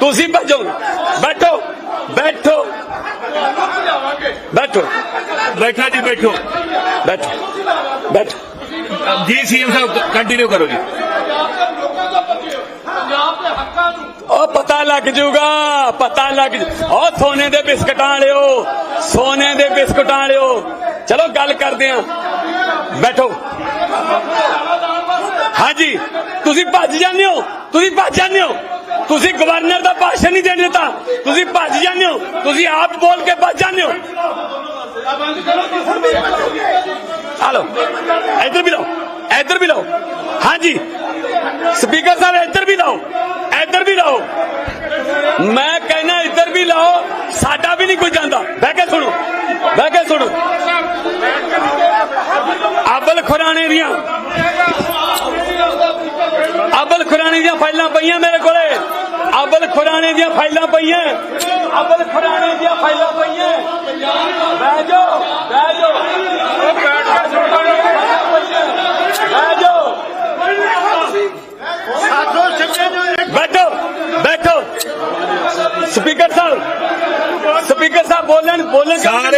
ਤੁਸੀਂ ਭੱਜੋ ਬੈਠੋ ਬੈਠੋ। ਬੈਠੋ। ਬੈਠਾ ਜੀ ਬੈਠੋ। ਬੈਠੋ ਬੈਠੋ। ਜੀ ਸੀਐਮ ਸਾਹਿਬ ਕੰਟੀਨਿਊ ਕਰੋ ਜੀ। ਉਹ ਪਤਾ ਲੱਗ ਜਾਊਗਾ ਪਤਾ ਲੱਗ ਉਹ ਸੋਨੇ ਦੇ ਬਿਸਕਟਾਂ ਵਾਲਿਓ ਸੋਨੇ ਦੇ ਬਿਸਕਟਾਂ ਵਾਲਿਓ। ਚਲੋ ਗੱਲ ਕਰਦੇ ਆਂ। ਬੈਠੋ। ਹਾਂਜੀ ਤੁਸੀਂ ਭੱਜ ਜਾਂਦੇ ਹੋ ਤੁਸੀਂ ਭੱਜ ਜਾਂਦੇ ਹੋ। ਤੁਸੀਂ ਗਵਰਨਰ ਦਾ ਭਾਸ਼ਣ ਨਹੀਂ ਦੇਣ ਦਿੱਤਾ। ਤੁਸੀਂ ਭੱਜ ਜਾਂਦੇ ਹੋ। ਤੁਸੀਂ ਆਪ ਬੋਲ ਕੇ ਭੱਜ ਜਾਂਦੇ ਹੋ। ਹਲੋ, ਇੱਧਰ ਵੀ ਲਓ। ਇੱਧਰ ਵੀ ਲਓ। ਹਾਂਜੀ। ਸਪੀਕਰ ਸਾਹਿਬ, ਇੱਧਰ ਵੀ ਲਾਓ। ਇੱਧਰ ਵੀ ਲਾਓ। ਮੈਂ ਕਹਿੰਦਾ ਇੱਧਰ ਵੀ ਲਾਓ। ਸਾਡਾ ਵੀ ਨਹੀਂ ਕੋਈ ਜਾਂਦਾ। ਬਹਿ ਕੇ ਸੁਣੋ। ਬਹਿ ਕੇ ਸੁਣੋ। ਅਬਲ ਖੁਰਾਣੇ ਦੀਆਂ। ਅਬਲ ਖੁਰਾਣੇ ਦੀਆਂ ਫਾਈਲਾਂ ਪਈਆਂ ਮੇਰੇ ਕੋਲੇ। ਅਬਲ ਖੁਰਾਣੇ ਦੀਆਂ ਫਾਈਲਾਂ ਪਈਆਂ। ਅਬਲ ਖੁਰਾਣੇ ਦੀਆਂ ਫਾਈਲਾਂ ਪਈਆਂ। ਬਹਿ ਜਾਓ ਬਹਿ ਜਾਓ। ਬਹਿ ਜਾਓ। ਬੈਠੋ ਬੈਠੋ। ਸਪੀਕਰ ਸਾਹਿਬ ਸਪੀਕਰ ਸਾਹਿਬ ਬੋਲਣ ਬੋਲਣ ਸਾਰੇ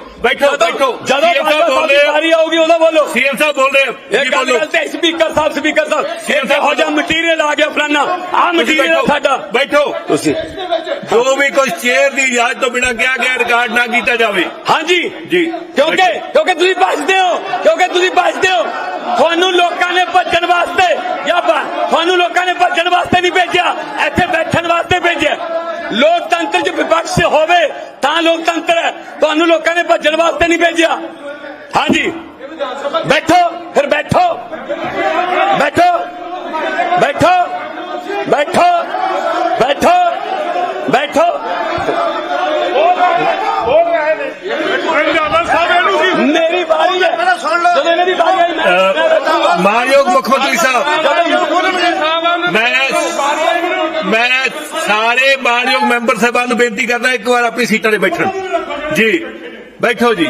ਬੈਠੋ ਬੈਠੋ। ਜਦੋਂ ਸੀਐਮ ਸਾਹਿਬ ਆ। ਬਾਰੀ ਆਊਗੀ ਉਦੋਂ ਬੋਲੋ। ਸੀਐਮ ਸਾਹਿਬ ਬੋਲ ਰਹੇ ਇਹ ਜੀ ਗੱਲ ਤੇ speaker sahib speaker sahib. CM sahib ਇਹੋ ਜਿਹਾ ਮਟੀਰੀਅਲ ਆ ਗਿਆ ਫਲਾਨਾ। ਆ ਮਟੀਰੀਅਲ ਬੈਠੋ। ਸਾਡਾ। ਬੈਠੋ। ਤੁਸੀਂ। ਜੋ ਵੀ ਕੋਈ ਚੇਅਰ ਦੀ ਇਜਾਜ਼ਤ ਤੋਂ ਬਿਨਾਂ ਕਿਹਾ ਗਿਆ ਰਿਕਾਰਡ ਨਾ ਕੀਤਾ ਜਾਵੇ। ਹਾਂਜੀ। ਜੀ। ਕਿਉਂਕਿ ਕਿਉਂਕਿ ਤੁਸੀਂ ਭੱਜਦੇ ਹੋ। ਕਿਉਂਕਿ ਤੁਸੀਂ ਭੱਜਦੇ ਹੋ। ਤੁਹਾਨੂੰ ਲੋਕਾਂ ਨੇ ਭੱਜਣ ਵਾਸਤੇ ਜਾਂ ਤੁਹਾਨੂੰ ਲੋਕਾਂ ਨੇ ਭੱਜਣ ਵਾਸਤੇ ਨਹੀਂ ਭੇਜਿਆ। ਇੱਥੇ ਭੇਜਿਆ ਲੋਕਤੰਤਰ 'ਚ ਵਿਪਕਸ਼ ਹੋਵੇ ਤਾਂ ਲੋਕਤੰਤਰ ਹੈ। ਤੁਹਾਨੂੰ ਲੋਕਾਂ ਨੇ ਭੱਜਣ ਵਾਸਤੇ ਨਹੀਂ ਭੇਜਿਆ। ਹਾਂਜੀ। ਬੈਠੋ ਫਿਰ ਬੈਠੋ। ਬੈਠੋ। ਬੈਠੋ। ਬੈਠੋ। ਬੈਠੋ। ਬੈਠੋ। ਮੇਰੀ ਵਾਰੀ ਹੈ। ਜਦੋਂ ਮੇਰੀ ਵਾਰੀ ਆਈ ਮੈਂ-। ਮਾਨਯੋਗ ਮੁੱਖ ਮੰਤਰੀ ਸਾਹਿਬ ਜਦੋਂ ਮੈਂ ਮੈਂ ਸਾਰੇ ਮਾਨਯੋਗ ਮੈਂਬਰ ਸਾਹਿਬਾਨ ਨੂੰ ਬੇਨਤੀ ਕਰਦਾ ਇੱਕ ਵਾਰ ਆਪਣੀ ਸੀਟਾਂ ਤੇ ਬੈਠਣ। ਜੀ ਬੈਠੋ ਜੀ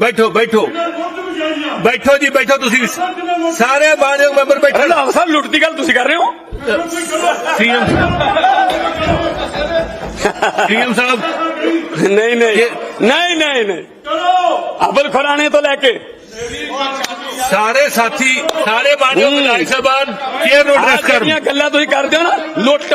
ਬੈਠੋ ਬੈਠੋ। ਬੈਠੋ ਜੀ ਬੈਠੋ ਤੁਸੀਂ। ਸਾਰੇ ਮਾਨਯੋਗ ਮੈਂਬਰ ਬੈਠਣ ਰੰਧਾਵਾ ਸਾਹਿਬ ਲੁੱਟ ਦੀ ਗੱਲ ਤੁਸੀਂ ਕਰ ਰਹੇ ਹੋ? CM CM sahib. ਨਹੀਂ ਨਹੀਂ। ਨਹੀਂ ਨਹੀਂ ਨਹੀਂ। ਅਬਲ ਖੁਰਾਣੇ ਤੋਂ ਲੈ ਕੇ। ਸਾਰੇ ਸਾਥੀ ਸਾਰੇ ਮਾਨਯੋਗ ਹੂੰ। ਵਿਧਾਇਕ ਸਾਹਿਬਾਨ ਚੇਅਰ ਨੂੰ ਐਡਰੈਸ ਕਰਨ। ਗੱਲਾਂ ਤੁਸੀਂ ਕਰਦੇ ਹੋ ਨਾ ਲੁੱਟ।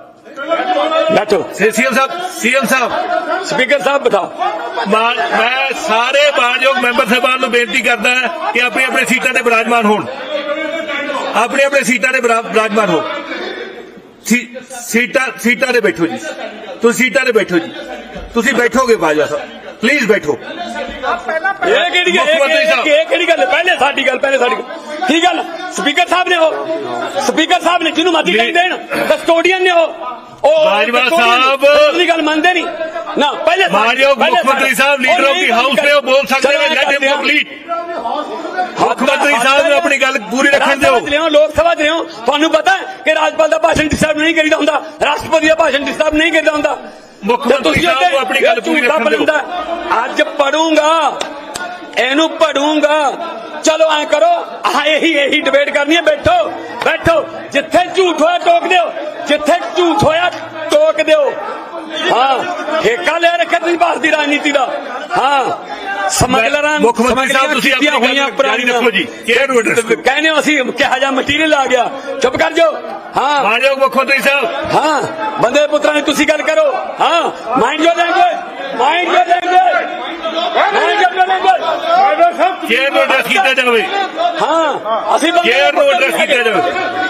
ਬੈਠੋ CM sahib CM sahib speaker sahib ਬਤਾਓ ਮਾਨ ਮੈਂ ਸਾਰੇ ਮਾਨਯੋਗ ਮੈਂਬਰ ਸਾਹਿਬਾਨ ਨੂੰ ਬੇਨਤੀ ਕਰਦਾ ਕਿ ਆਪਣੀ ਆਪਣੀ ਸੀਟਾਂ ਤੇ ਬਿਰਾਜਮਾਨ ਹੋਣ ਆਪਣੀ ਆਪਣੀ ਸੀਟਾਂ ਤੇ ਬਿਰਾ- ਬਿਰਾਜਮਾਨ ਹੋ ਸੀ- ਸੀਟਾਂ ਸੀਟਾਂ ਤੇ ਬੈਠੋ ਜੀ ਤੁਸੀਂ ਸੀਟਾਂ ਤੇ ਬੈਠੋ ਜੀ ਤੁਸੀਂ ਬੈਠੋਗੇ ਬਾਜਵਾ ਸਾਹਿਬ ਪਲੀਜ਼ ਬੈਠੋ ਇਹ ਕਿਹੜੀ ਗੱਲ ਮੁੱਖ ਮੰਤਰੀ ਸਾਹਿਬ। ਇਹ ਇਹ ਕਿਹੜੀ ਗੱਲ ਹੈ? ਪਹਿਲੇ ਸਾਡੀ ਗੱਲ ਪਹਿਲੇ ਸਾਡੀ ਗੱਲ ਕੀ ਗੱਲ ਸਪੀਕਰ ਸਾਹਿਬ ਨੇ ਉਹ ਸਪੀਕਰ ਸਾਹਿਬ ਨੇ ਉਹ ਬਾਜਵਾ ਸਾਹਿਬ। ਗੱਲ ਮੰਨਦੇ ਨਹੀਂ। ਨਾ ਪਹਿਲੇ ਸਾਡੀ- ਮਾਨਯੋਗ ਪਹਿਲੇ ਮੁੱਖ ਮੰਤਰੀ ਸਾਡੀ- ਸਾਹਿਬ ਲੀਡਰ ਉਹ ਆਫ ਦੀ ਨਹੀਂ ਹਾਊਸ ਨੇ ਉਹ ਬੋਲ ਸਕਦੇ ਚਲੋ ਨੇ ਇਹ ਲੈਟ ਕਰਦੇ ਹਿਮ ਆ। ਕੰਪਲੀਟ ਮੁੱਖ ਮੰਤਰੀ ਸਾਹਿਬ ਨੂੰ ਆਪਣੀ ਗੱਲ ਪੂਰੀ ਰੱਖਣ ਦਿਓ। ਰਾਜ ਸਭਾ 'ਚ ਲਿਆਓ, ਲੋਕ ਸਭਾ 'ਚ ਲਿਆਓ। ਤੁਹਾਨੂੰ ਪਤਾ ਹੈ ਕਿ ਰਾਜਪਾਲ ਦਾ ਭਾਸ਼ਣ ਡਿਸਟਰਬ ਨਹੀਂ ਕਰੀਦਾ ਹੁੰਦਾ। ਰਾਸ਼ਟਰਪਤੀ ਦਾ ਭਾਸ਼ਣ ਡਿਸਟਰਬ ਨਹੀਂ ਕਰੀਦਾ ਹੁੰਦਾ। ਮੁੱਖ ਮੰਤਰੀ ਸਾਹਿਬ ਆਪਣੀ ਗੱਲ ਪੂਰੀ ਰੱਖਣ ਦਿਓ। ਅੱਜ ਪੜੂੰਗਾ। ਇਹਨੂੰ ਪੜੂੰਗਾ। ਚਲੋ ਐ ਕਰੋ। ਆਹ ਇਹੀ ਇਹੀ ਡਿਬੇਟ ਕਰਨੀ ਹੈ। ਬੈਠੋ। ਬੈਠੋ। ਜਿੱਥੇ ਝੂਠ ਹੋਇਆ ਟੋਕ ਦਿਓ। ਜਿੱਥੇ ਝੂਠ ਹੋਇਆ ਟੋਕ ਦਿਓ। ਹਾਂ ਠੇਕਾ ਲੈ ਰੱਖਿਆ ਤੁਸੀਂ ਭਾਰਤ ਦੀ ਰਾਜਨੀਤੀ ਦਾ। ਹਾਂ ਸਮਗਲਰਾਂ ਮੁੱਖ ਮੰਤਰੀ ਸਾਹਿਬ ਸਮਗਲਰਾਂ ਤੁਸੀਂ ਕੀਤੀਆਂ ਆਪਣੀ ਹੋਈਆਂ ਗੱਲ ਜਾਰੀ ਪੁਰਾਣੀਆਂ। ਰੱਖੋ ਜੀ। ਚੇਅਰ ਨੂੰ ਐਡਰੈਸ ਕਰੋ ਕਹਿੰਦੇ ਹੋ ਅਸੀਂ ਕਿਹਾ ਜਾ ਮਟੀਰੀਅਲ ਆ ਗਿਆ। ਚੁੱਪ ਕਰ ਜਾਓ। ਹਾਂ। ਮਾਨਯੋਗ ਮੁੱਖ ਮੰਤਰੀ ਸਾਹਿਬ। ਹਾਂ ਬੰਦੇ ਪੁੱਤਰਾਂ ਦੀ ਤੁਸੀਂ ਗੱਲ ਕਰੋ। ਹਾਂ mind your language mind your language mind your language chair ਨੂੰ ਐਡਰੈਸ ਕੀਤਾ ਜਾਵੇ? ਹਾਂ ਅਸੀਂ ਬੰਦੇ ਚੇਅਰ ਨੂੰ ਐਡਰੈਸ ਕੀਤਾ ਜਾਵੇ?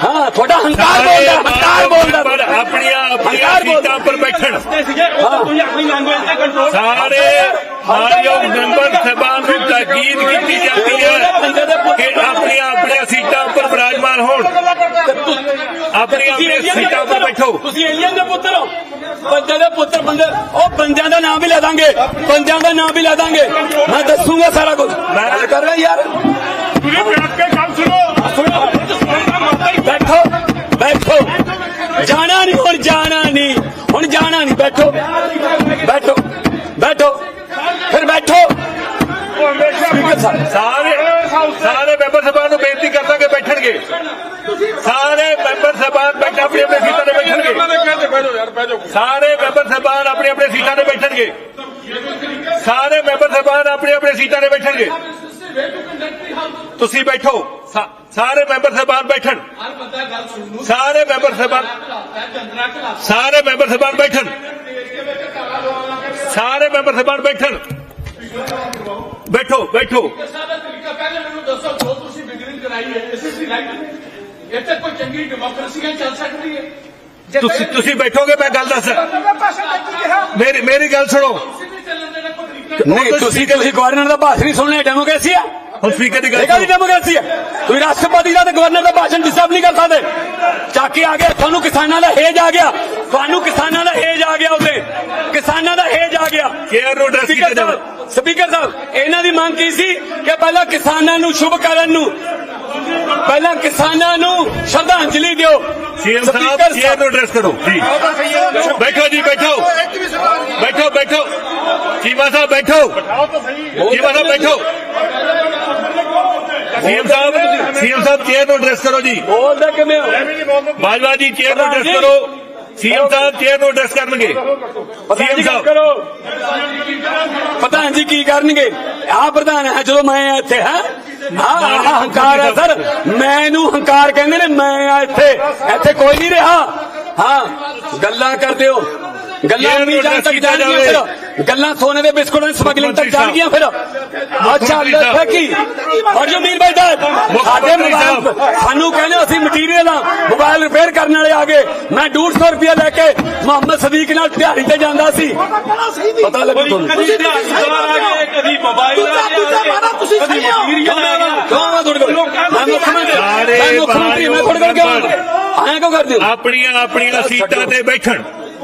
ਹਾਂ ਤੁਹਾਡਾ ਹੰਕਾਰ ਸਾਰੇ ਬੋਲਦਾ ਹੰਕਾਰ ਮਾਨਯੋਗ ਬੋਲਦਾ ਮੈਂਬਰ ਆਪਣੀਆਂ ਆਪਣੀਆਂ ਸੀਟਾਂ ਉੱਪਰ ਬੈਠਣ। ਸਾਰੇ ਮਾਨਯੋਗ ਮੈਂਬਰ ਸਭਾ ਨੂੰ ਤਾਕੀਦ ਕੀਤੀ ਜਾਂਦੀ ਹੈ ਕਿ ਆਪਣੀਆਂ ਆਪਣੀਆਂ ਸੀਟਾਂ ਉੱਪਰ ਬਿਰਾਜਮਾਨ ਹੋਣ। ਆਪਣੀਆਂ ਆਪਣੀਆਂ ਸੀਟਾਂ ਉੱਪਰ ਬੈਠੋ। ਤੁਸੀਂ ਏਲੀਅਨ ਦੇ ਪੁੱਤਰ ਹੋ। ਬੰਦੇ ਦੇ ਪੁੱਤਰ ਬੰਦੇ ਉਹ ਬੰਦਿਆਂ ਦਾ ਨਾਮ ਵੀ ਲੈ ਦਾਂਗੇ। ਬੰਦਿਆਂ ਦਾ ਨਾਮ ਵੀ ਲੈ ਦਾਂਗੇ। ਮੈਂ ਦੱਸੂਗਾ ਸਾਰਾ ਕੁਝ। ਮੈਂ ਕਰ ਰਿਹਾ ਯਾਰ। ਤੁਸੀਂ ਬੈਠ ਕੇ ਗੱਲ ਸੁਣੋ। ਬੈਠੋ। ਬੈਠੋ। ਜਾਣਾ ਨਹੀਂ, ਹੁਣ ਜਾਣਾ ਨਹੀਂ। ਹੁਣ ਜਾਣਾ ਨਹੀਂ, ਬੈਠੋ। ਬੈਠੋ ਬੈਠੋ। ਫਿਰ ਬੈਠੋ। ਸਾਰੇ ਸਾਰੇ ਮੈਂਬਰ ਸਭਾ ਨੂੰ ਬੇਨਤੀ ਕਰਦਾ ਕਿ ਬੈਠਣਗੇ। ਸਾਰੇ ਮੈਂਬਰ ਸਭਾ ਬੈਠ ਆਪਣੀ ਆਪਣੇ ਸੀਟਾਂ ਤੇ ਬੈਠਣਗੇ। ਸਾਰੇ ਮੈਂਬਰ ਸਭਾ ਆਪਣੀ ਆਪਣੇ ਸੀਟਾਂ ਤੇ ਬੈਠਣਗੇ। ਸਾਰੇ ਮੈਂਬਰ ਸਭਾ ਆਪਣੀ ਆਪਣੇ ਸੀਟਾਂ ਤੇ ਬੈਠਣਗੇ। ਤੁਸੀਂ ਬੈਠੋ। ਸਾਰੇ ਮੈਂਬਰ ਸਭਾ ਬੈਠਣ। ਸਾਰੇ ਮੈਂਬਰ ਸਭਾ ਸਾਰੇ ਮੈਂਬਰ ਸਭਾ ਬੈਠਣ। ਸਾਰੇ ਮੈਂਬਰ ਸਭਾ ਬੈਠਣ। ਬੈਠੋ ਬੈਠੋ। ਤੁਸੀਂ ਹੈ ਹੈ ਤੁਸੀਂ ਬੈਠੋਗੇ ਮੈਂ ਗੱਲ ਦੱਸ। ਮੇਰੀ ਮੇਰੀ ਗੱਲ ਸੁਣੋ। ਨਹੀਂ ਤੁਸੀਂ ਤੁਸੀਂ ਗਵਰਨਰ ਦਾ ਭਾਸ਼ਣ ਨਹੀਂ ਸੁਣਨਾ ਡੈਮੋਕ੍ਰੇਸੀ ਆ। ਹੁਣ ਸਪੀਕਰ ਦੀ ਗੱਲ ਇਹ ਡੈਮੋਕ੍ਰੇਸੀ ਹੈ। ਤੁਸੀਂ ਰਾਸ਼ਟਰਪਤੀ ਦਾ ਤੇ ਗਵਰਨਰ ਦਾ ਭਾਸ਼ਣ ਡਿਸਟਰਬ ਨਹੀਂ ਕਰ ਸਕਦੇ। ਚੱਕ ਕੇ ਆ ਗਏ ਤੁਹਾਨੂੰ ਕਿਸਾਨਾਂ ਦਾ ਹੇਜ ਆ ਗਿਆ। ਤੁਹਾਨੂੰ ਕਿਸਾਨਾਂ ਦਾ ਹੇਜ ਆ ਗਿਆ ਉੱਤੇ ਕਿਸਾਨਾਂ ਦਾ ਹੇਜ ਆ ਗਿਆ। ਕੇਅਰ ਨੂੰ address ਕੀਤਾ ਸਪੀਕਰ ਜਾਵੇ। ਸਾਹਿਬ ਸਪੀਕਰ ਸਾਹਿਬ ਇਹਨਾਂ ਦੀ ਮੰਗ ਕੀ ਸੀ ਕਿ ਪਹਿਲਾਂ ਕਿਸਾਨਾਂ ਨੂੰ ਸ਼ੁਭ ਕਰਨ ਨੂੰ ਪਹਿਲਾਂ ਕਿਸਾਨਾਂ ਨੂੰ ਸ਼ਰਧਾਂਜਲੀ ਦਿਓ। ਸੀਐਮ ਸਾਹਿਬ ਚੇਅਰ ਨੂੰ ਐਡਰੈਸ ਕਰੋ ਜੀ ਬੈਠੋ ਜੀ ਬੈਠੋ। ਬੈਠੋ ਬੈਠੋ। ਚੀਮਾ ਸਾਹਿਬ ਬੈਠੋ। ਚੀਮਾ ਸਾਹਿਬ ਬੈਠੋ। CM sahib CM sahib chair ਨੂੰ ਐਡਰੈਸ ਕਰੋ ਜੀ। ਬੋਲਦੇ ਕਿਵੇਂ ਹੋ? ਬਾਜਵਾ ਜੀ ਚੇਅਰ ਨੂੰ ਐਡਰੈਸ ਕਰੋ। ਸੀਐਮ ਸਾਹਿਬ ਚੇਅਰ ਨੂੰ ਐਡਰੈਸ ਕਰਨਗੇ। ਪ੍ਰਧਾਨ ਜੀ ਸੀਐਮ ਸਾਹਿਬ। ਕਰੋ। ਪ੍ਰਧਾਨ ਜੀ ਕੀ ਕਰਨਗੇ? ਆ ਪ੍ਰਧਾਨ ਹੈ ਜਦੋਂ ਮੈਂ ਇੱਥੇ ਹਾਂ? ਆਹ ਹੰਕਾਰ ਹੈ ਸਰ। ਮੈਨੂੰ ਹੰਕਾਰ ਕਹਿੰਦੇ ਨੇ ਮੈਂ ਆ ਇੱਥੇ। ਇੱਥੇ ਕੋਈ ਨਹੀਂ ਰਿਹਾ। ਹਾਂ ਗੱਲਾਂ ਕਰਦੇ ਹੋ। ਗੱਲਾਂ ਨਹੀਂ ਜਾਣ ਤੱਕ ਕੀਤਾ ਜਾਣਗੀਆਂ ਜਾਵੇ। ਗੱਲਾਂ ਸੋਨੇ ਦੇ ਬਿਸਕੁਟਾਂ ਦੀ ਸਮਗਲਿੰਗ ਤੱਕ ਮੰਤਰੀ ਜਾਣਗੀਆਂ ਫਿਰ। ਅੱਛਾ। ਲੈ ਕੀ ਔਰ ਜੋ ਮੀਰ ਭਾਈ ਦਾ ਸਾਡੇ ਮੋਬਾਈਲ ਸਾਹਿਬ। ਸਾਨੂੰ ਕਹਿੰਦੇ ਅਸੀਂ ਮਟੀਰੀਅਲ ਆ ਮੋਬਾਈਲ ਰਿਪੇਅਰ ਕਰਨ ਵਾਲੇ ਆ ਗਏ। ਮੈਂ 150 ਰੁਪਏ ਲੈ ਕੇ ਮੁਹੰਮਦ ਸਦੀਕ ਨਾਲ ਦਿਹਾੜੀ ਤੇ ਜਾਂਦਾ ਸੀ। ਪਤਾ ਲੱਗੂ ਤੁਹਾਨੂੰ। ਕਦੀ ਦਿਹਾੜੀਦਾਰ ਆ ਗਏ ਕਦੀ ਮੋਬਾਈਲ ਆ ਗਿਆ ਕਦੀ ਮਟੀਰੀਅਲ ਆ ਗਿਆ ਕੌਣ ਤੁਹਾਡੇ ਕੋਲ? ਮੈਂ ਮੁੱਖ ਮੰਤਰੀ ਸਾਰੇ ਮੈਂ ਤੁਹਾਡੇ ਕੋਲ ਆਇਆ ਕਿਉਂ ਕਰਦੇ ਹੋ? ਆਪਣੀਆਂ ਆਪਣੀਆਂ ਸੀਟਾਂ ਤੇ ਬੈਠਣ।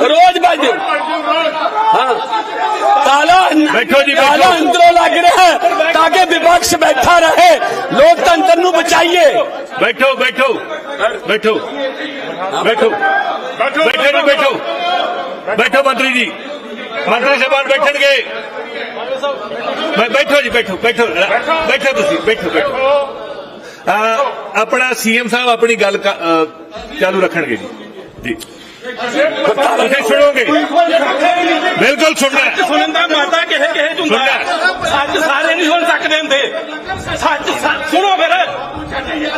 ਰੋਜ਼ ਭੱਜ ਹਾਂ। ਤਾਲਾ ਬੈਠੋ ਜੀ, ਬੈਠੋ। ਤਾਲਾ ਅੰਦਰੋਂ ਲੱਗ ਰਿਹਾ ਹੈ ਤਾਂ ਕਿ ਵਿਪਕਸ਼ ਬੈਠਾ ਰਹੇ। ਲੋਕਤੰਤਰ ਨੂੰ ਬਚਾਈਏ। ਬੈਠੋ ਬੈਠੋ। ਬੈਠੋ। ਬੈਠੋ। ਬੈਠੋ ਜੀ ਬੈਠੋ। ਬੈਠੋ ਮੰਤਰੀ ਜੀ। ਮੰਤਰੀ ਸਾਹਿਬਾਨ ਬੈਠਣਗੇ। ਬੈਠੋ ਜੀ ਬੈਠੋ ਬੈਠੋ। ਬੈਠੋ ਤੁਸੀਂ ਬੈਠੋ ਬੈਠੋ। ਆਪਣਾ ਸੀਐਮ ਸਾਹਿਬ ਆਪਣੀ ਗੱਲ ਚਾਲੂ ਰੱਖਣਗੇ ਜੀ। ਜੀ। ਤੁਸੀਂ ਸੁਣੋਗੇ। ਬਿਲਕੁਲ ਸੁਣਨਾ ਹੈ। ਸੁਣਨ ਦਾ ਮਾਤਾ ਕਿਸੇ ਚ ਹੁੰਦਾ ਹੈ। ਸੱਚ ਸਾਰੇ ਨਹੀਂ ਸੁਣ ਸਕਦੇ ਹੁੰਦੇ। ਸੱਚ ਸੁਣੋ ਫਿਰ।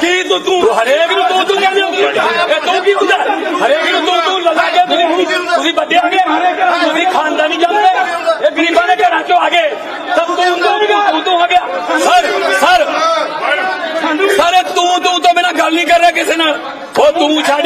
ਕੀ ਤੂੰ ਤੂੰ ਹਰੇਕ ਨੂੰ ਤੂੰ ਤੂੰ ਕਹਿੰਦੇ ਹੋ। ਇਹ ਤੂੰ ਕੀ ਹੁੰਦਾ? ਹਰੇਕ ਨੂੰ ਤੂੰ ਤੂੰ ਲਗਾ ਕੇ ਤੁਸੀਂ ਤੁਸੀਂ ਵੱਡੇ ਆ ਗਏ ਤੁਸੀਂ ਖਾਨਦਾਨੀ ਜਾਂਦੇ ਇਹ ਗਰੀਬਾਂ ਦੇ ਘਰਾਂ ਚੋਂ ਆ ਗਏ। ਸਭ ਤੋਂ ਤੂੰ ਤੂੰ ਤੂੰ ਆ ਗਿਆ ਸਰ ਸਰ ਸਰ ਇਹ ਤੂੰ ਤੂੰ ਤੋਂ ਬਿਨਾ ਗੱਲ ਨਹੀਂ ਕਰ ਰਿਹਾ ਕਿਸੇ ਨਾਲ ਉਹ ਤੂੰ ਛੱਡ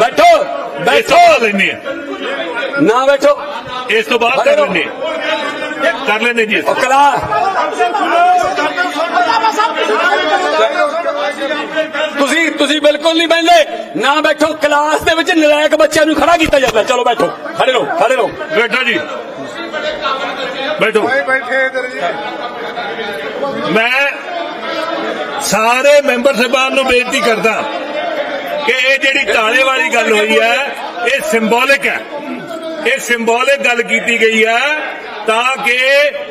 ਬੈਠੋ ਬੈਠੋ। ਆ। ਨਾ ਬੈਠੋ। ਇਸ ਤੋਂ ਬਾਅਦ ਕਰ ਲੈਂਦੇ ਆ। ਕਰ ਲੈਂਦੇ ਜੀ। ਕਲਾ ਤੁਸੀਂ ਤੁਸੀਂ ਬਿਲਕੁਲ ਨਹੀਂ ਬੈਠਦੇ ਨਾ ਬੈਠੋ ਕਲਾਸ ਦੇ ਵਿੱਚ ਨਲਾਇਕ ਬੱਚਿਆਂ ਨੂੰ ਖੜਾ ਕੀਤਾ ਜਾਂਦਾ। ਚਲੋ ਬੈਠੋ ਖੜੇ ਰਹੋ ਖੜੇ ਰਹੋ। ਬੈਠੋ ਜੀ। ਬੈਠੋ। ਮੈਂ ਸਾਰੇ ਮੈਂਬਰ ਸਾਹਿਬਾਨ ਨੂੰ ਬੇਨਤੀ ਕਰਦਾ। ਕਿ ਇਹ ਜਿਹੜੀ ਤਾਲੇ ਵਾਲੀ ਗੱਲ ਹੋਈ ਹੈ ਇਹ ਸਿੰਬੋਲਿਕ ਹੈ। ਇਹ ਸਿੰਬੋਲਿਕ ਗੱਲ ਕੀਤੀ ਗਈ ਹੈ ਤਾਂ ਕਿ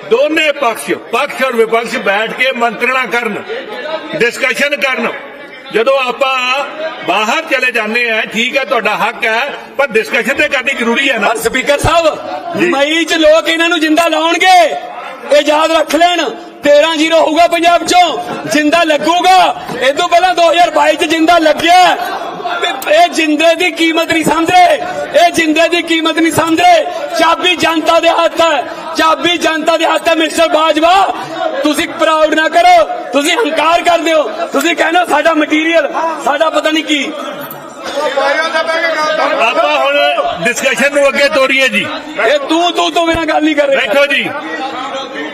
ਦੋਨੇ ਪਕਸ਼ ਪਕਸ਼ ਔਰ ਵਿਪਕਸ਼ ਬੈਠ ਕੇ ਮੰਤਰਣਾ ਕਰਨ ਡਿਸਕਸ਼ਨ ਕਰਨ। ਜਦੋਂ ਆਪਾਂ ਬਾਹਰ ਚਲੇ ਜਾਂਦੇ ਆ ਠੀਕ ਹੈ ਤੁਹਾਡਾ ਹੱਕ ਹੈ ਪਰ ਡਿਸਕਸ਼ਨ ਤੇ ਕਰਨੀ ਜ਼ਰੂਰੀ ਹੈ ਨਾ। ਸਪੀਕਰ ਸਾਹਿਬ ਮਈ ਚ ਲੋਕ ਇਹਨਾਂ ਨੂੰ ਜਿੰਦਾ ਲਾਉਣਗੇ ਇਹ ਯਾਦ ਰੱਖ ਲੈਣ। 13 ਜ਼ੀਰੋ ਹੋਊਗਾ ਪੰਜਾਬ ਚੋਂ ਜਿੰਦਾ ਲੱਗੂਗਾ। ਇਹ ਤੋਂ ਪਹਿਲਾਂ 2022 ਚ ਜਿੰਦਾ ਲੱਗਿਆ। ਇਹ ਜਿੰਦੇ ਦੀ ਕੀਮਤ ਨਹੀਂ ਸਮਝ ਰਹੇ ਇਹ ਜਿੰਦੇ ਦੀ ਕੀਮਤ ਨਹੀਂ ਸਮਝ ਰਹੇ ਚਾਬੀ ਜਨਤਾ ਦੇ ਹੱਥ ਹੈ। ਚਾਬੀ ਜਨਤਾ ਦੇ ਹੱਥ ਹੈ ਮਿਸਟਰ ਬਾਜਵਾ। ਤੁਸੀਂ ਪ੍ਰਾਊਡ ਨਾ ਕਰੋ। ਤੁਸੀਂ ਹੰਕਾਰ ਕਰਦੇ ਹੋ। ਤੁਸੀਂ ਕਹਿੰਦੇ ਸਾਡਾ ਮਟੀਰੀਅਲ ਸਾਡਾ ਪਤਾ ਨਹੀਂ ਕੀ। ਆਪਾਂ ਹੁਣ ਡਿਸਕਸ਼ਨ ਨੂੰ ਅੱਗੇ ਤੋਰੀਏ ਜੀ। ਇਹ ਤੂੰ ਤੂੰ ਤੋਂ ਬਿਨਾਂ ਗੱਲ ਨਹੀਂ ਕਰ ਰਿਹਾ। ਬੈਠੋ ਜੀ।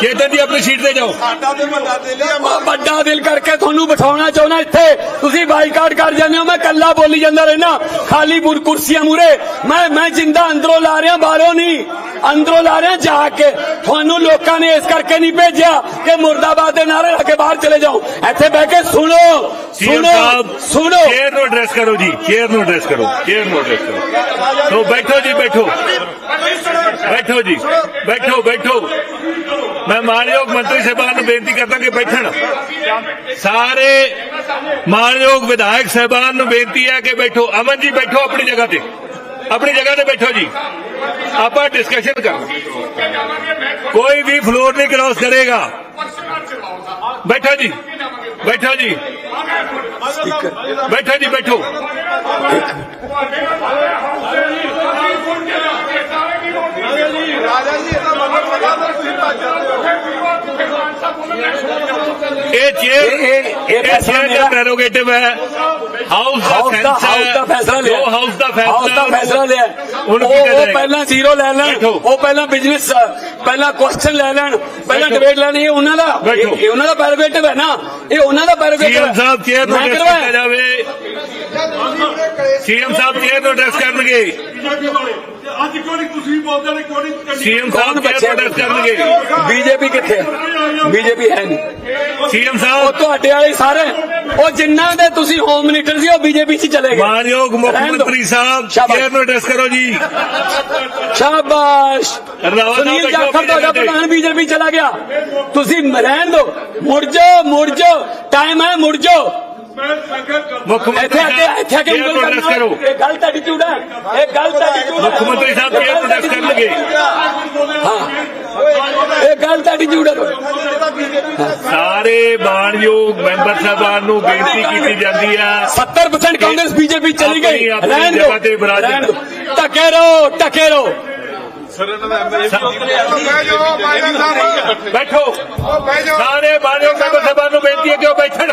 ਚੇਤਨ ਜੀ ਆਪਣੀ ਸੀਟ ਤੇ ਜਾਓ। ਵੱਡਾ ਦਿਲ ਕਰਕੇ ਤੁਹਾਨੂੰ ਬਿਠਾਉਣਾ ਚਾਹੁੰਦਾ ਇੱਥੇ। ਤੁਸੀਂ ਬਾਈਕਾਟ ਕਰ ਜਾਂਦੇ ਹੋ ਮੈਂ ਕੱਲਾ ਬੋਲੀ ਜਾਂਦਾ ਰਹਿਣਾ ਖਾਲੀ ਬੁਰ ਕੁਰਸੀਆਂ ਮੂਰੇ ਮੈਂ ਮੈਂ ਜਿੰਦਾ ਅੰਦਰੋਂ ਲਾ ਰਿਹਾ ਬਾਹਰੋਂ ਨਹੀਂ। ਅੰਦਰੋਂ ਲਾ ਰਿਹਾ ਜਾ ਕੇ। ਤੁਹਾਨੂੰ ਲੋਕਾਂ ਨੇ ਇਸ ਕਰਕੇ ਨਹੀਂ ਭੇਜਿਆ ਕਿ ਮੁਰਦਾਬਾਦ ਦੇ ਨਾਰੇ ਲਾ ਕੇ ਬਾਹਰ ਚਲੇ ਜਾਓ। ਇੱਥੇ ਬਹਿ ਕੇ ਸੁਣੋ। ਸੀਐਮ ਸੁਣੋ ਸਾਹਿਬ ਸੁਣੋ ਚੇਅਰ ਨੂੰ ਐਡਰੈਸ ਕਰੋ ਜੀ ਚੇਅਰ ਨੂੰ ਐਡਰੈਸ ਕਰੋ ਚੇਅਰ ਨੂੰ ਐਡਰੈਸ ਕਰੋ ਸੋ ਬੈਠੋ ਜੀ ਬੈਠੋ ਬੈਠੋ ਜੀ ਬੈਠੋ ਬੈਠੋ ਮੈਂ ਮਾਨਯੋਗ ਮੰਤਰੀ ਸਾਹਿਬਾਨ ਨੂੰ ਬੇਨਤੀ ਕਰਦਾ ਕਿ ਬੈਠਣ ਸਾਰੇ ਮਾਨਯੋਗ ਵਿਧਾਇਕ ਸਾਹਿਬਾਨ ਨੂੰ ਬੇਨਤੀ ਹੈ ਕਿ ਬੈਠੋ ਅਮਨ ਜੀ ਬੈਠੋ ਆਪਣੀ ਜਗ੍ਹਾ ਤੇ ਆਪਣੀ ਜਗ੍ਹਾ ਤੇ ਬੈਠੋ ਜੀ ਆਪਾਂ ਡਿਸਕਸ਼ਨ ਕਰ ਕੋਈ ਵੀ ਫਲੋਰ ਨਹੀਂ ਕ੍ਰਾਸ ਕਰੇਗਾ ਬੈਠੋ ਜੀ ਬੈਠੋ। ਜੀ ਜੀ ਇਹ ਫੈਸਲਾ ਪ੍ਰੈਰੋਗੇਟਿਵ ਹੈ ਹਾਊਸ ਦਾ ਹਾਊਸ ਫੈਸਲਾ ਲਿਆ ਜੋ ਹਾਊਸ ਦਾ ਫੈਸਲਾ ਹਾਊਸ ਦਾ ਫੈਸਲਾ ਲਿਆ ਉਹਨੂੰ ਉਹ ਕੀਤਾ ਉਹ ਜਾਏਗਾ। ਪਹਿਲਾਂ ਜ਼ੀਰੋ ਲੈ ਲੈਣ। ਉਹ ਪਹਿਲਾਂ ਬਿਜ਼ਨਸ ਪਹਿਲਾਂ ਕੁਐਸਚਨ ਲੈ ਲੈਣ ਪਹਿਲਾਂ। ਡਿਬੇਟ ਲੈਣੀ ਇਹ ਉਹਨਾਂ ਦਾ। ਇਹ ਇਹ ਉਹਨਾਂ ਦਾ ਪੈਰੋਗੇਟਿਵ ਹੈ ਨਾ ਇਹ ਉਹਨਾਂ ਦਾ ਪੈਰੋਗੇਟਿਵ ਸੀਐਮ ਸਾਹਿਬ ਚੇਅਰ ਨੂੰ ਕਰਵਾਇਆ। ਜਾਵੇ ਸੀਐਮ ਸਾਹਿਬ ਚੇਅਰ ਨੂੰ ਐਡਰੈਸ ਕਰਨਗੇ। ਅੱਜ ਕਿਉਂ ਨਹੀਂ ਤੁਸੀਂ ਬੋਲਦੇ ਨੇ ਕਿਉਂ ਨਹੀਂ ਸੀਐਮ ਸਾਹਿਬ ਚੇਅਰ ਨੂੰ ਐਡਰੈਸ ਕਰਨਗੇ। ਬੀਜੇਪੀ ਕਿੱਥੇ ਬੀਜੇਪੀ ਹੈ ਨਹੀਂ। ਸੀਐਮ ਉਹ ਸਾਹਿਬ ਤੁਹਾਡੇ ਵਾਲੇ ਸਾਰੇ ਉਹ ਜਿੰਨਾਂ ਦੇ ਤੁਸੀਂ ਹੋਮ ਮਿਨਿਸਟਰ ਸੀ ਉਹ ਬੀਜੇਪੀ 'ਚ ਚਲੇ ਗਏ। ਮਾਨਯੋਗ ਮੁੱਖ। ਮੰਤਰੀ ਸਾਹਿਬ। ਚੇਅਰ ਨੂੰ ਐਡਰੈਸ ਕਰੋ ਜੀ। ਸ਼ਾਬਾਸ਼। ਸੁਨੀਲ ਜਾਖੜ ਤੁਹਾਡਾ ਤੇ। ਪ੍ਰਧਾਨ ਬੀਜੇਪੀ ਚਲਾ ਗਿਆ। ਤੁਸੀਂ ਰਹਿਣ ਦਿਓ ਮੁੜ ਜਾਓ ਮੁੜ ਜਾਓ। ਟਾਈਮ ਹੈ ਮੁੜ ਜਾਓ। ਮੁੱਖ ਮੰਤਰੀ ਇੱਥੇ ਆ ਕੇ ਸਾਹਿਬ ਇੱਥੇ ਆ ਕੇ ਚੇਅਰ ਨੂੰ ਉਂਗਲ ਐਡਰੈਸ ਕਰਨਾ? ਕਰੋ? ਇਹ ਗਲਤ ਐਟੀਟਿਊਡ ਹੈ। ਇਹ ਗਲਤ ਐਟੀਟਿਊਡ ਹੈ। ਮੁੱਖ ਮੰਤਰੀ ਸਾਹਿਬ ਨੂੰ ਐਡਰੈਸ ਕਰਨਗੇ? ਹਾਂ। ਇਹ ਗਲਤ ਐਟੀਟਿਊਡ ਹੈ। ਸਾਰੇ ਮਾਨਯੋਗ ਮੈਂਬਰ ਸਾਹਿਬਾਨ ਨੂੰ ਬੇਨਤੀ ਕੀਤੀ ਜਾਂਦੀ ਹੈ। 70% ਕਾਂਗਰਸ ਬੀਜੇਪੀ ਚਲੀ ਗਈ। ਰਹਿਣ ਦਿਓ। ਟਕੇ ਰਹੋ ਟਕੇ ਰਹੋ। ਬੈਠੋ। ਸਾਰੇ ਮਾਨਯੋਗ ਮੈਂਬਰ ਸਾਹਿਬਾਨ ਨੂੰ ਬੇਨਤੀ ਹੈ ਕਿ ਉਹ ਬੈਠਣ।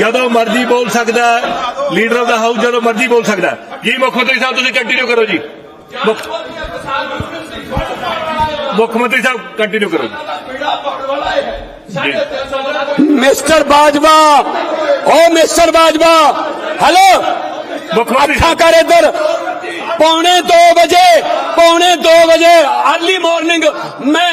ਜਦੋਂ ਮਰਜ਼ੀ ਬੋਲ ਸਕਦਾ ਹੈ ਲੀਡਰ ਆਫ ਦਾ ਹਾਊਸ ਜਦੋਂ ਮਰਜ਼ੀ ਬੋਲ ਸਕਦਾ ਹੈ। ਜੀ ਮੁੱਖ ਮੰਤਰੀ ਸਾਹਿਬ ਤੁਸੀਂ ਕੰਟੀਨਿਊ ਕਰੋ ਜੀ। ਮੁੱਖ ਮੁੱਖ ਮੰਤਰੀ ਸਾਹਿਬ ਕੰਟੀਨਿਊ ਕਰੋ ਜੀ। Mister Bajwa oh mister Bajwa hello. ਮੁੱਖ ਮੰਤਰੀ ਅੱਖਾਂ ਸਾਹਿਬ। ਕਰ ਇੱਧਰ। ਪੌਣੇ 2 ਵਜੇ ਪੌਣੇ 2 ਵਜੇ ਅਰਲੀ ਮਾਰਨਿੰਗ ਮੈਂ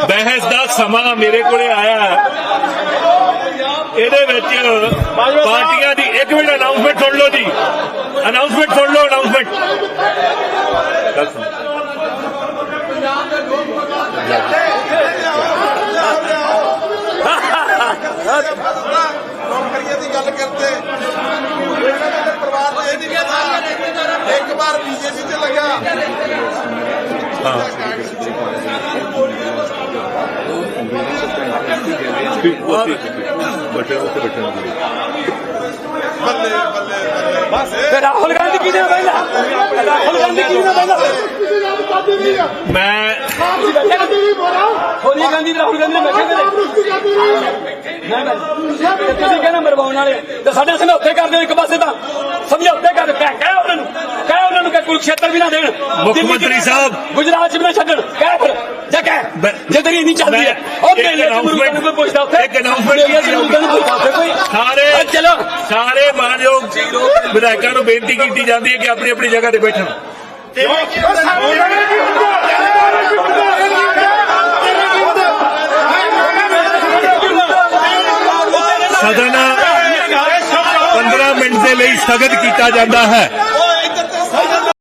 ਬਹਿਸ ਦਾ ਸਮਾਂ ਮੇਰੇ ਕੋਲੇ ਆਇਆ ਹੈ। ਇਹਦੇ ਵਿੱਚ ਪਾਰਟੀਆਂ ਦੀ ਇੱਕ ਮਿੰਟ ਅਨਾਉਂਸਮੈਂਟ ਸੁਣ ਲਓ ਜੀ। ਅਨਾਉਂਸਮੈਂਟ ਸੁਣ ਲਓ ਅਨਾਉਂਸਮੈਂਟ ਨੌਕਰੀਆਂ ਦੀ ਗੱਲ ਕਰਦੇ ਦੇ ਇਹ ਨਹੀਂ ਇੱਕ ਵਾਰ ਬੀਜੇਪੀ ਤੇ ਲੱਗਾ ਬੱਲੇ ਬੱਲੇ ਬੱਲੇ ਤੇ ਰਾਹੁਲ ਗਾਂਧੀ ਕਿਹਨੇ ਬੈਠਾ ਰਾਹੁਲ ਗਾਂਧੀ ਕਿਹਨੇ ਬੈਠਾ ਮੈਂ ਸੋਨੀਆ ਗਾਂਧੀ ਰਾਹੁਲ ਗਾਂਧੀ ਨੇ ਬੈਠੇ। ਤੇ। ਤੁਸੀਂ ਕਹਿੰਦੇ ਮਰਵਾਉਣ ਵਾਲੇ ਤੇ ਸਾਡੇ ਸਮਝੌਤੇ ਕਰ ਦਿਓ ਇੱਕ ਪਾਸੇ ਤਾਂ। ਸਮਝੌਤੇ ਕਰ ਕਹਿ ਕਹਿ ਉਹਨਾਂ ਨੂੰ ਕਹਿ ਉਹਨਾਂ ਨੂੰ ਕਿ ਕੁਰੂਕਸ਼ੇਤਰ ਵੀ ਨਾ ਦੇਣ ਮੁੱਖ ਮੰਤਰੀ ਸਾਹਿਬ। ਗੁਜਰਾਤ ਚ ਵੀ ਨਾ ਛੱਡਣ। ਕਹਿ ਫਿਰ ਜਾ ਕਹਿ। ਜੇ ਤੇਰੀ ਇੰਨੀ ਚੱਲਦੀ ਹੈ। ਉਹ ਮੇਲੇ ਚ ਮੁਰਗਾ ਨੂੰ ਕੋਈ ਪੁੱਛਦਾ ਉੱਥੇ ਇੱਕ ਪੁੱਛਦਾ ਉੱਥੇ ਕੋਈ ਸਾਰੇ ਚਲੋ। ਸਾਰੇ ਮਾਨਯੋਗ ਵਿਧਾਇਕਾਂ ਨੂੰ ਬੇਨਤੀ ਕੀਤੀ ਜਾਂਦੀ ਹੈ ਕਿ ਆਪਣੀ ਆਪਣੀ ਜਗ੍ਹਾ ਤੇ ਬੈਠਣ। ਸਦਨ 15 ਮਿੰਟ ਦੇ ਲਈ ਸਥਗਿਤ ਕੀਤਾ ਜਾਂਦਾ ਹੈ।